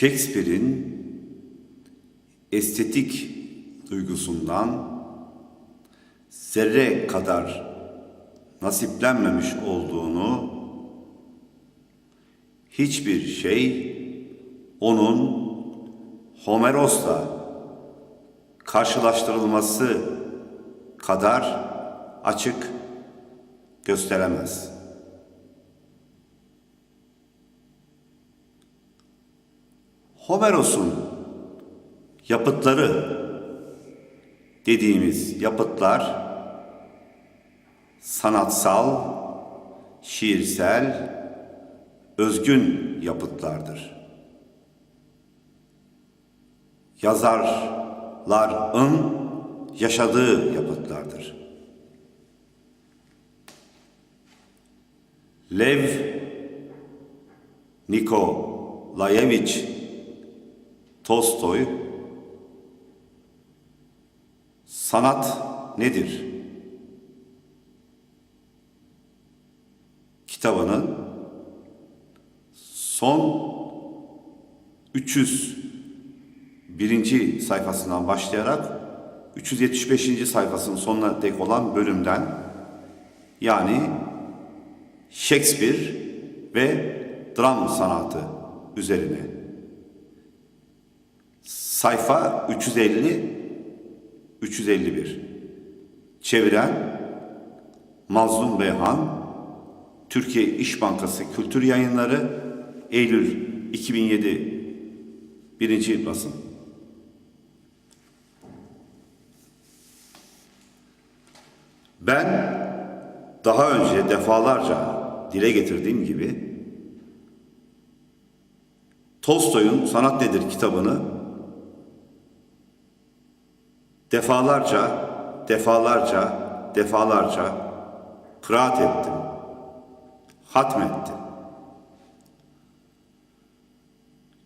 Shakespeare'in estetik duygusundan zerre kadar nasiplenmemiş olduğunu hiçbir şey onun Homeros'la karşılaştırılması kadar açık gösteremez. Homeros'un yapıtları dediğimiz yapıtlar sanatsal, şiirsel, özgün yapıtlardır. Yazarların yaşadığı yapıtlardır. Lev Nikolayevich Tolstoy Sanat nedir? kitabının son 300 birinci sayfasından başlayarak 375. sayfasının sonuna dek olan bölümden yani Shakespeare ve dram sanatı üzerine sayfa 350 351 çeviren Mazlum Beyhan Türkiye İş Bankası Kültür Yayınları Eylül 2007 birinci basın. Ben daha önce defalarca dile getirdiğim gibi Tolstoy'un Sanat Nedir kitabını defalarca, defalarca, defalarca kıraat ettim hatmetti.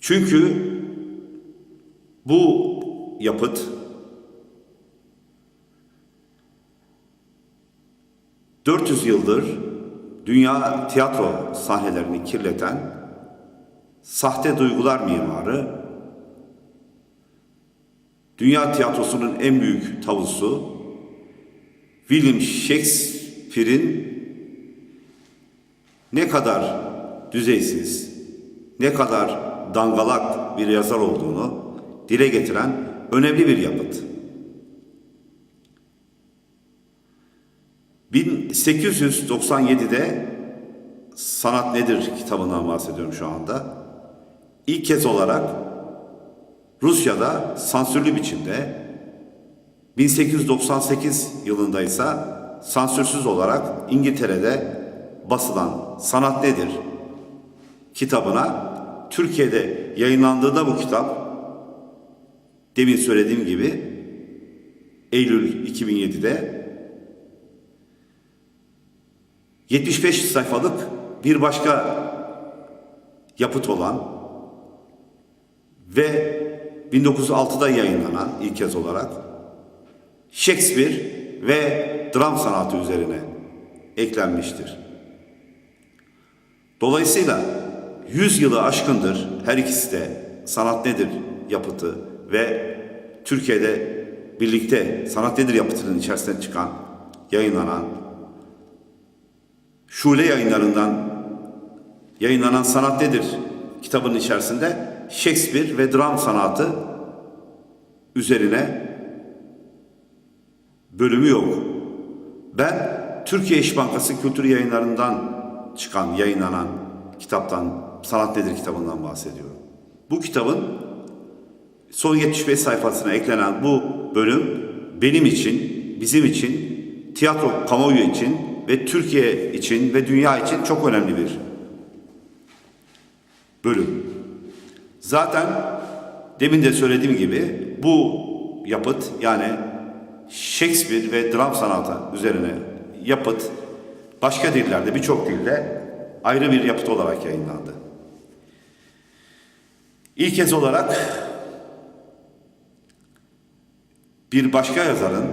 Çünkü bu yapıt ...400 yıldır dünya tiyatro sahnelerini kirleten sahte duygular mimarı, dünya tiyatrosunun en büyük tavusu, William Shakespeare'in ne kadar düzeysiz, ne kadar dangalak bir yazar olduğunu dile getiren önemli bir yapıt. 1897'de Sanat Nedir kitabından bahsediyorum şu anda. İlk kez olarak Rusya'da sansürlü biçimde 1898 yılında ise sansürsüz olarak İngiltere'de basılan Sanat Nedir kitabına Türkiye'de yayınlandığında bu kitap. Demin söylediğim gibi Eylül 2007'de 75 sayfalık bir başka yapıt olan ve 1906'da yayınlanan ilk kez olarak Shakespeare ve dram sanatı üzerine eklenmiştir. Dolayısıyla 100 yılı aşkındır her ikisi de sanat nedir yapıtı ve Türkiye'de birlikte sanat nedir yapıtının içerisine çıkan, yayınlanan, Şule yayınlarından yayınlanan Sanat Nedir kitabının içerisinde Shakespeare ve dram sanatı üzerine bölümü yok. Ben Türkiye İş Bankası Kültür Yayınlarından çıkan, yayınlanan kitaptan, Sanat Nedir kitabından bahsediyorum. Bu kitabın son 75 sayfasına eklenen bu bölüm benim için, bizim için, tiyatro kamuoyu için ve Türkiye için ve dünya için çok önemli bir bölüm. Zaten demin de söylediğim gibi bu yapıt yani Shakespeare ve dram sanatı üzerine yapıt başka dillerde birçok dilde ayrı bir yapıt olarak yayınlandı. İlk kez olarak bir başka yazarın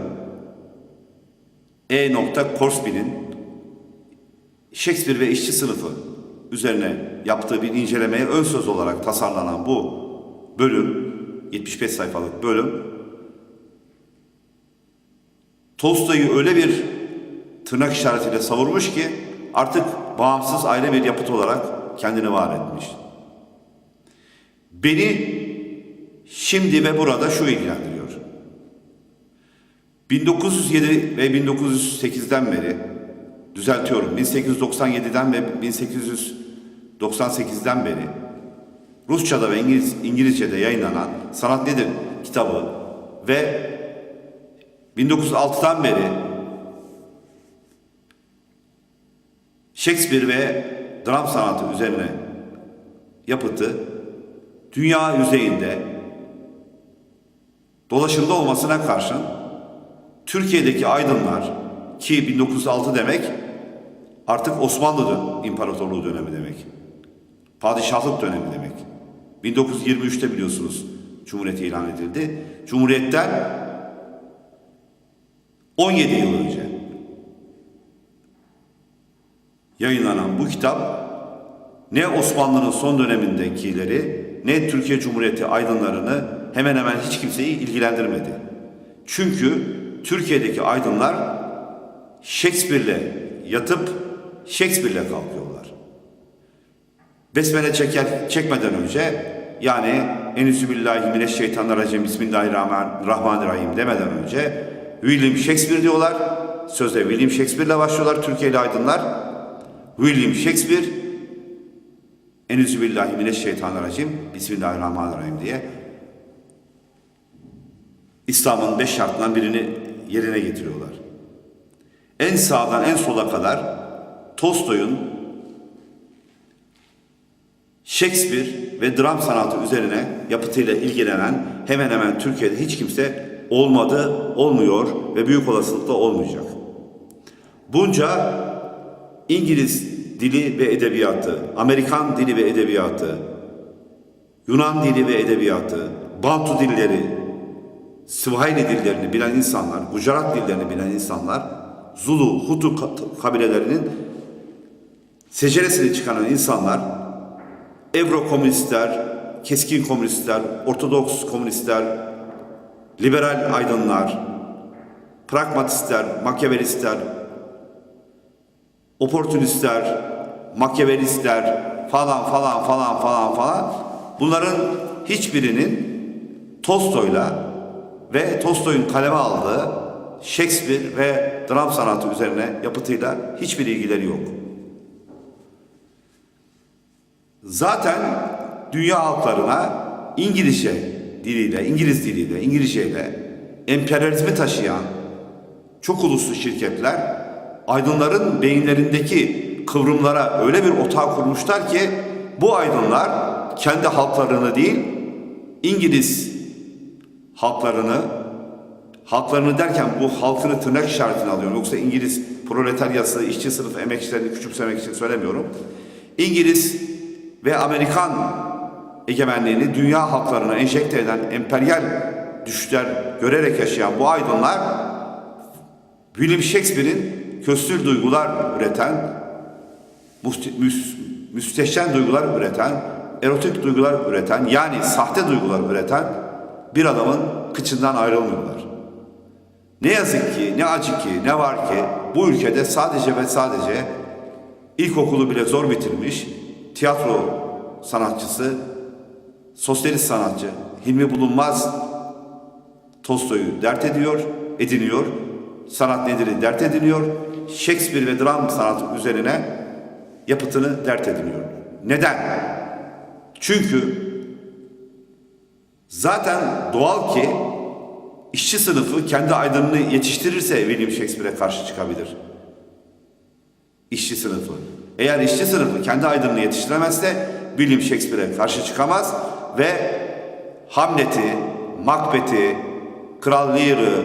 E. Korsby'nin Shakespeare ve işçi sınıfı üzerine yaptığı bir incelemeye ön söz olarak tasarlanan bu bölüm, 75 sayfalık bölüm, Tolstoy'u öyle bir tırnak işaretiyle savurmuş ki artık bağımsız ayrı bir yapıt olarak kendini var etmiş. Beni şimdi ve burada şu ilgilendiriyor. 1907 ve 1908'den beri düzeltiyorum. 1897'den ve 1898'den beri Rusça'da ve İngiliz, İngilizce'de yayınlanan Sanat Nedir kitabı ve 1906'dan beri Shakespeare ve dram sanatı üzerine yapıtı dünya yüzeyinde dolaşımda olmasına karşın Türkiye'deki aydınlar ki 1906 demek artık Osmanlı İmparatorluğu dönemi demek. Padişahlık dönemi demek. 1923'te biliyorsunuz Cumhuriyet ilan edildi. Cumhuriyetten 17 yıl önce yayınlanan bu kitap ne Osmanlı'nın son dönemindekileri ne Türkiye Cumhuriyeti aydınlarını hemen hemen hiç kimseyi ilgilendirmedi. Çünkü Türkiye'deki aydınlar Shakespeare'le yatıp Shakespeare'le kalkıyorlar. Besmele çeker, çekmeden önce yani Enüzübillahimineşşeytanirracim Bismillahirrahmanirrahim demeden önce William Shakespeare diyorlar. Söze William Shakespeare'le başlıyorlar Türkiye'li aydınlar. William Shakespeare Enüzübillahimineşşeytanirracim Bismillahirrahmanirrahim diye İslam'ın beş şartından birini yerine getiriyorlar. En sağdan en sola kadar Tolstoy'un Shakespeare ve dram sanatı üzerine yapıtıyla ilgilenen hemen hemen Türkiye'de hiç kimse olmadı, olmuyor ve büyük olasılıkla olmayacak. Bunca İngiliz dili ve edebiyatı, Amerikan dili ve edebiyatı, Yunan dili ve edebiyatı, Bantu dilleri, Swahili dillerini bilen insanlar, Gujarat dillerini bilen insanlar, Zulu, Hutu ka- kabilelerinin seceresini çıkaran insanlar, Evro komünistler, keskin komünistler, Ortodoks komünistler, liberal aydınlar, pragmatistler, makyavelistler, oportunistler, makyavelistler falan falan falan falan falan bunların hiçbirinin Tolstoy'la ve Tolstoy'un kaleme aldığı Shakespeare ve dram sanatı üzerine yapıtıyla hiçbir ilgileri yok. Zaten dünya halklarına İngilizce diliyle, İngiliz diliyle, İngilizceyle emperyalizmi taşıyan çok uluslu şirketler aydınların beyinlerindeki kıvrımlara öyle bir otağı kurmuşlar ki bu aydınlar kendi halklarını değil İngiliz halklarını halklarını derken bu halkını tırnak işaretine alıyorum. Yoksa İngiliz proletaryası, işçi sınıfı emekçilerini küçümsemek için söylemiyorum. İngiliz ve Amerikan egemenliğini dünya halklarına enjekte eden emperyal düşler görerek yaşayan bu aydınlar William Shakespeare'in köstür duygular üreten, muste- müs- müsteşen duygular üreten, erotik duygular üreten, yani sahte duygular üreten bir adamın kıçından ayrılmıyorlar. Ne yazık ki, ne acı ki, ne var ki bu ülkede sadece ve sadece ilkokulu bile zor bitirmiş tiyatro sanatçısı, sosyalist sanatçı Hilmi Bulunmaz Tolstoy'u dert ediyor, ediniyor. Sanat nedir'i dert ediniyor. Shakespeare ve dram sanatı üzerine yapıtını dert ediniyor. Neden? Çünkü zaten doğal ki işçi sınıfı kendi aydınını yetiştirirse William Shakespeare'e karşı çıkabilir. İşçi sınıfı. Eğer işçi sınıfı kendi aydınını yetiştiremezse William Shakespeare'e karşı çıkamaz ve Hamlet'i, Macbeth'i, Kral Lear'ı,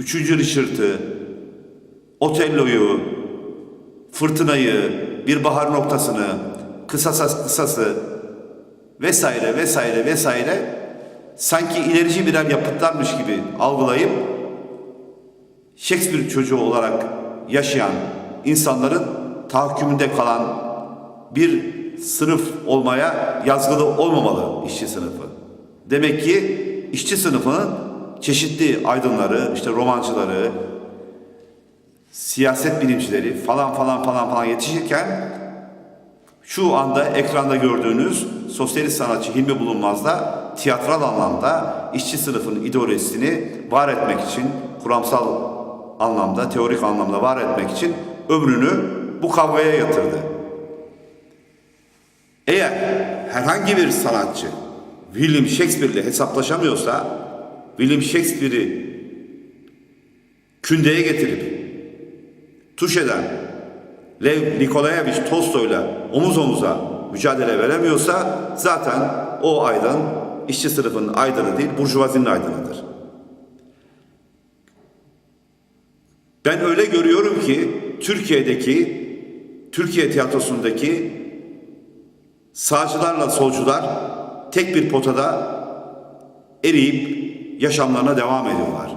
Üçüncü Richard'ı, Otello'yu, Fırtınayı, Bir Bahar Noktasını, Kısasa Kısası vesaire vesaire vesaire sanki ilerici birer yapıtlarmış gibi algılayıp Shakespeare çocuğu olarak yaşayan insanların tahakkümünde kalan bir sınıf olmaya yazgılı olmamalı işçi sınıfı. Demek ki işçi sınıfının çeşitli aydınları, işte romancıları, siyaset bilimcileri falan falan falan falan yetişirken şu anda ekranda gördüğünüz sosyalist sanatçı Hilmi Bulunmaz da tiyatral anlamda işçi sınıfının ideolojisini var etmek için, kuramsal anlamda, teorik anlamda var etmek için ömrünü bu kavgaya yatırdı. Eğer herhangi bir sanatçı William Shakespeare ile hesaplaşamıyorsa, William Shakespeare'i kündeye getirip tuş eden Lev Nikolayevich Tolstoy'la omuz omuza mücadele veremiyorsa zaten o aydın işçi sınıfının aydını değil, burjuvazinin aydınıdır. Ben öyle görüyorum ki Türkiye'deki Türkiye tiyatrosundaki sağcılarla solcular tek bir potada eriyip yaşamlarına devam ediyorlar.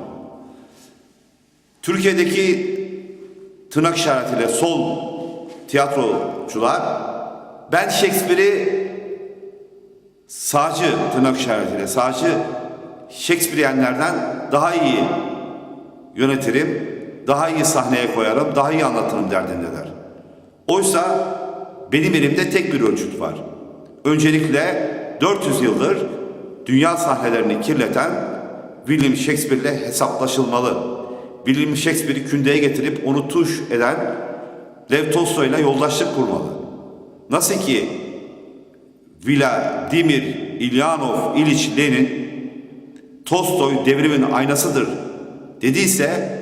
Türkiye'deki tırnak işaretiyle sol tiyatrocular ben Shakespeare'i sağcı tırnak işaretiyle sağcı Shakespeareyenlerden daha iyi yönetirim, daha iyi sahneye koyarım, daha iyi anlatırım derdindeler. Oysa benim elimde tek bir ölçüt var. Öncelikle 400 yıldır dünya sahnelerini kirleten William Shakespeare ile hesaplaşılmalı. William Shakespeare'i kündeye getirip onu tuş eden Lev Tolstoy ile yoldaşlık kurmalı. Nasıl ki Vladimir İlyanov İliç Lenin Tolstoy devrimin aynasıdır dediyse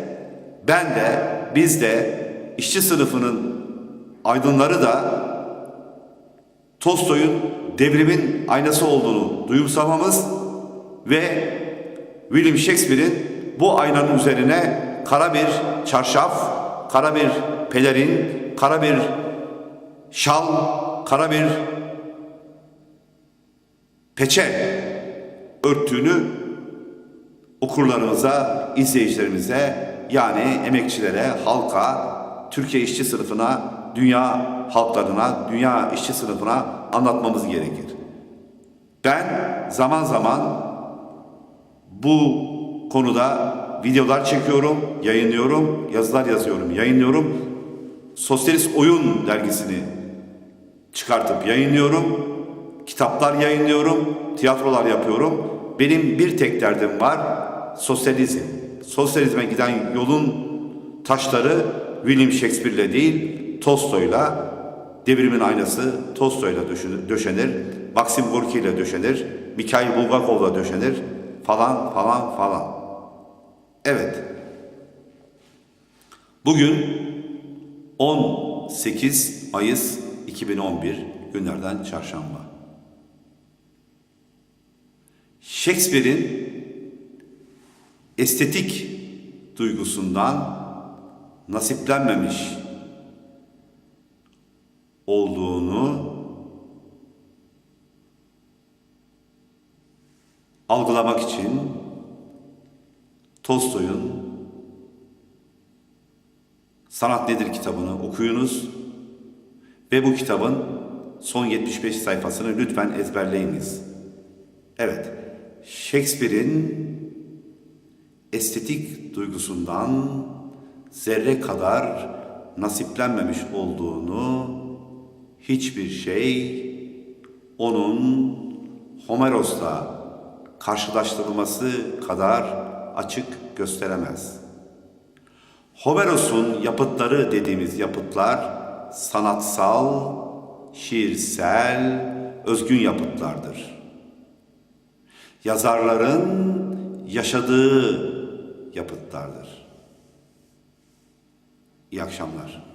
ben de biz de işçi sınıfının aydınları da Tolstoy'un devrimin aynası olduğunu duyumsamamız ve William Shakespeare'in bu aynanın üzerine kara bir çarşaf, kara bir pelerin, kara bir şal, kara bir peçe örttüğünü okurlarımıza, izleyicilerimize yani emekçilere, halka, Türkiye işçi sınıfına, dünya halklarına, dünya işçi sınıfına anlatmamız gerekir. Ben zaman zaman bu konuda videolar çekiyorum, yayınlıyorum, yazılar yazıyorum, yayınlıyorum. Sosyalist Oyun dergisini çıkartıp yayınlıyorum. Kitaplar yayınlıyorum, tiyatrolar yapıyorum. Benim bir tek derdim var, sosyalizm. Sosyalizme giden yolun taşları William Shakespeare'le değil, Tolstoy'la, devrimin aynası Tolstoy'la döşenir, Maxim Gorki ile döşenir, Mikhail Bulgakov'la döşenir falan falan falan. Evet. Bugün 18 Mayıs 2011 günlerden çarşamba. Shakespeare'in estetik duygusundan nasiplenmemiş olduğunu algılamak için Tolstoy'un Sanat Nedir kitabını okuyunuz ve bu kitabın son 75 sayfasını lütfen ezberleyiniz. Evet, Shakespeare'in estetik duygusundan zerre kadar nasiplenmemiş olduğunu hiçbir şey onun Homeros'la karşılaştırılması kadar açık gösteremez. Homeros'un yapıtları dediğimiz yapıtlar sanatsal, şiirsel, özgün yapıtlardır. Yazarların yaşadığı yapıtlardır. İyi akşamlar.